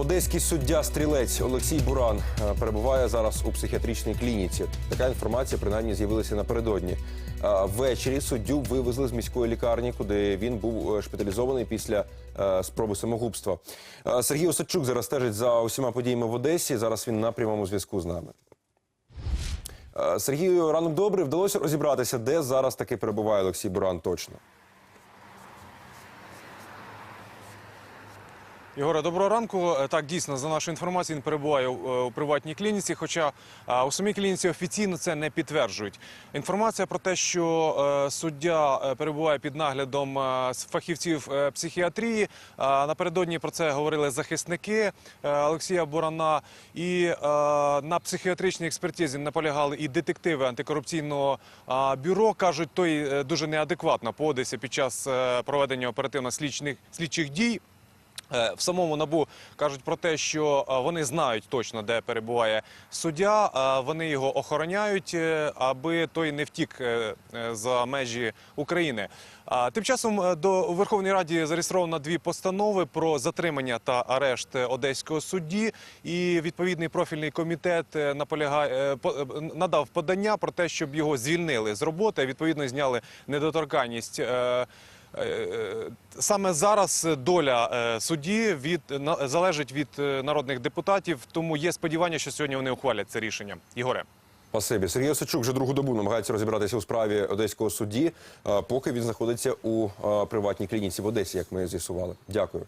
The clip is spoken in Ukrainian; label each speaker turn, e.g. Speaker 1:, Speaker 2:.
Speaker 1: Одеський суддя стрілець Олексій Буран е, перебуває зараз у психіатричній клініці. Така інформація принаймні з'явилася напередодні. Е, Ввечері суддю вивезли з міської лікарні, куди він був е, шпиталізований після спроби самогубства. Сергій Осадчук зараз стежить за усіма подіями в Одесі. Зараз він на прямому зв'язку з нами. Сергію, ранок добрий. Вдалося розібратися, де зараз таки перебуває Олексій Буран точно.
Speaker 2: Ігоре, доброго ранку. Е, Так, дійсно, за нашою інформацією, він перебуває у, е, приватній клініці, хоча у самій клініці офіційно це не підтверджують. Інформація про те, що е, суддя перебуває під наглядом фахівців психіатрії. напередодні про це говорили захисники Олексія Бурана. І на психіатричній експертизі наполягали і детективи антикорупційного бюро. кажуть, той дуже неадекватно поводився під час проведення оперативно-слідчих слідчих дій. Е, В самому набу кажуть про те, що е, вони знають точно, де перебуває суддя. а Вони його охороняють, е, аби той не втік е, е, за межі України. Тим часом е, до у Верховній Раді зареєстровано дві постанови про затримання та арешт е, одеського судді. І відповідний профільний комітет е, наполягає е, по- е, надав подання про те, щоб його звільнили з роботи. Відповідно, зняли недоторканність. Е, Е, Саме зараз доля е, судді від на- залежить від народних депутатів, тому є сподівання, що сьогодні вони ухвалять це рішення. Ігоре.
Speaker 1: Спасибі. Сергій Осичук вже другу добу намагається розібратися у справі одеського судді, поки він знаходиться у приватній клініці в Одесі, як ми з'ясували. Дякую.